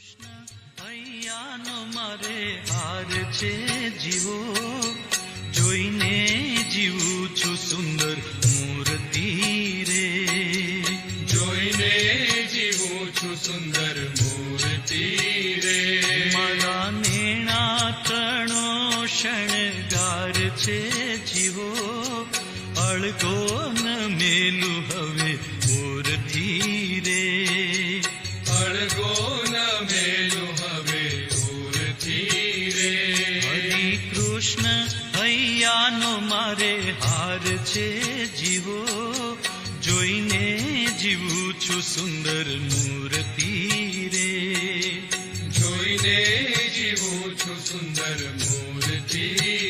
કૃષ્ણ હૈયાનો મારે હાર છે જીવો. જોઈને જીવું છું સુંદર મૂર્તિ રે. જોઈને જીવું છું સુંદર મૂર્તિ રે. મારા નેણા તણો શણગાર છે જીવો. અળગો ન મેલું હવે મૂર્તિ રે. અળગો કૃષ્ણ, ભૈયાનો મારે હાર છે જીવો. જોઈને જીવું છું સુંદર મૂર્તિ રે. જોઈને જીવું છું સુંદર મૂર્તિ